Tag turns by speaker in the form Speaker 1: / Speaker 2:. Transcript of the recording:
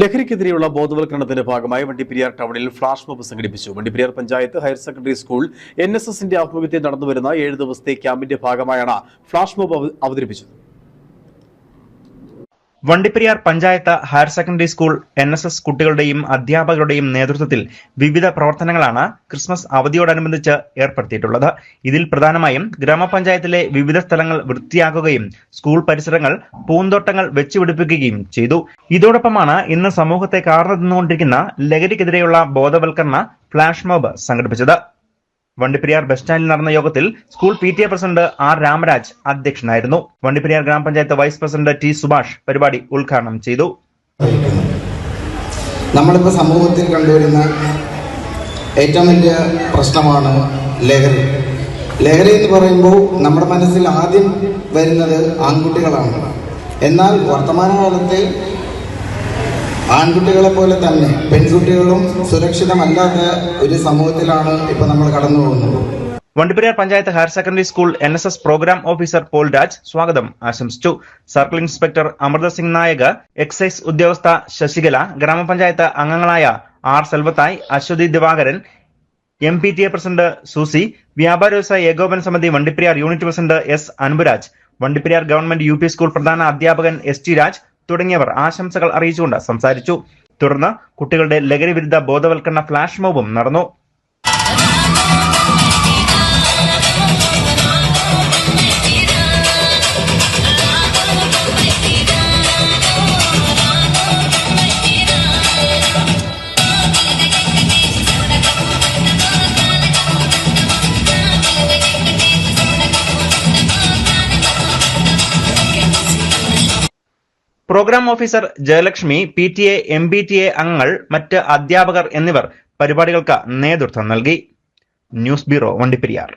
Speaker 1: ലഹരിക്കെതിരെയുള്ള ബോധവൽക്കരണത്തിന്റെ ഭാഗമായി വണ്ടിപ്പെരിയാർ ടൗണിൽ flash mob സംഘടിപ്പിച്ചു. Vandiperiyar panchayat higher secondary school N S എസിന്റെ ആഭിമുഖ്യത്തിൽ നടന്നുവരുന്ന ഏഴ് ദിവസത്തെ ക്യാമ്പിന്റെ ഭാഗമായാണ് ഫ്ലാഷ് മോബ് അവതരിപ്പിച്ചത്.
Speaker 2: Vandiperiyar panchayat higher secondary school N S S കുട്ടികളുടെയും അധ്യാപകരുടെയും നേതൃത്വത്തിൽ വിവിധ പ്രവർത്തനങ്ങളാണ് ക്രിസ്മസ് അവധിയോടനുബന്ധിച്ച് ഏർപ്പെടുത്തിയിട്ടുള്ളത്. ഇതിൽ പ്രധാനമായും ഗ്രാമപഞ്ചായത്തിലെ വിവിധ സ്ഥലങ്ങൾ വൃത്തിയാക്കുകയും സ്കൂൾ പരിസരങ്ങൾ പൂന്തോട്ടങ്ങൾ വെച്ചുപിടിപ്പിക്കുകയും ചെയ്തു. ഇതോടൊപ്പമാണ് ഇന്ന് സമൂഹത്തെ കാർന്നു നിന്നുകൊണ്ടിരിക്കുന്ന ലഹരിക്കെതിരെയുള്ള ബോധവൽക്കരണ ഫ്ലാഷ് മോബ് സംഘടിപ്പിച്ചത്. വണ്ടിപ്പെരിയാർ ബസ് സ്റ്റാൻഡിൽ നടന്ന യോഗത്തിൽ school P T A president R Ramaraj അധ്യക്ഷനായിരുന്നു. വണ്ടിപ്പെരിയാർ ഗ്രാമപഞ്ചായത്ത് വൈസ് പ്രസിഡന്റ് ടി സുഭാഷ് പരിപാടി ഉദ്ഘാടനം ചെയ്തു.
Speaker 3: നമ്മളിപ്പോൾ സമൂഹത്തിൽ കണ്ടുവരുന്ന ഏറ്റവും വലിയ പ്രശ്നമാണ് ലഹരി. ലഹരി എന്ന് പറയുമ്പോൾ നമ്മുടെ മനസ്സിൽ ആദ്യം വരുന്നത് ആൺകുട്ടികളാണ്. എന്നാൽ വർത്തമാനകാലത്ത് ആൺകുട്ടികളെ പോലെ തന്നെ പെൺകുട്ടികളും സുരക്ഷിതമല്ലാത്ത ഒരു സമൂഹത്തിലാണ് ഇപ്പൊ നമ്മൾ കടന്നു പോകുന്നത്.
Speaker 2: Vandiperiyar panchayat higher secondary school N S S programme officer Paul Raj സ്വാഗതം ആശംസിച്ചു. Circle inspector Amrita Singh Nayak excise ഉദ്യോഗസ്ഥ ശശികല ഗ്രാമപഞ്ചായത്ത് അംഗങ്ങളായ R Selvathai Aswathi Divakaran M P T A president Susie വ്യാപാര വ്യവസായ ഏകോപന സമിതി Vandiperiyar unit president S Anburaj Vandiperiyar government U P school പ്രധാന അധ്യാപകൻ എസ് ടി രാജ് തുടങ്ങിയവർ ആശംസകൾ അറിയിച്ചുകൊണ്ട് സംസാരിച്ചു. തുടർന്ന് കുട്ടികളുടെ ലഹരി വിരുദ്ധ ബോധവൽക്കരണ ഫ്ലാഷ് മോബും നടന്നു. Programme officer Jayalakshmi P T A M B T A അംഗങ്ങൾ മറ്റ് അധ്യാപകർ എന്നിവർ പരിപാടികൾക്ക് നേതൃത്വം നൽകി. News bureau Vandiperiyar.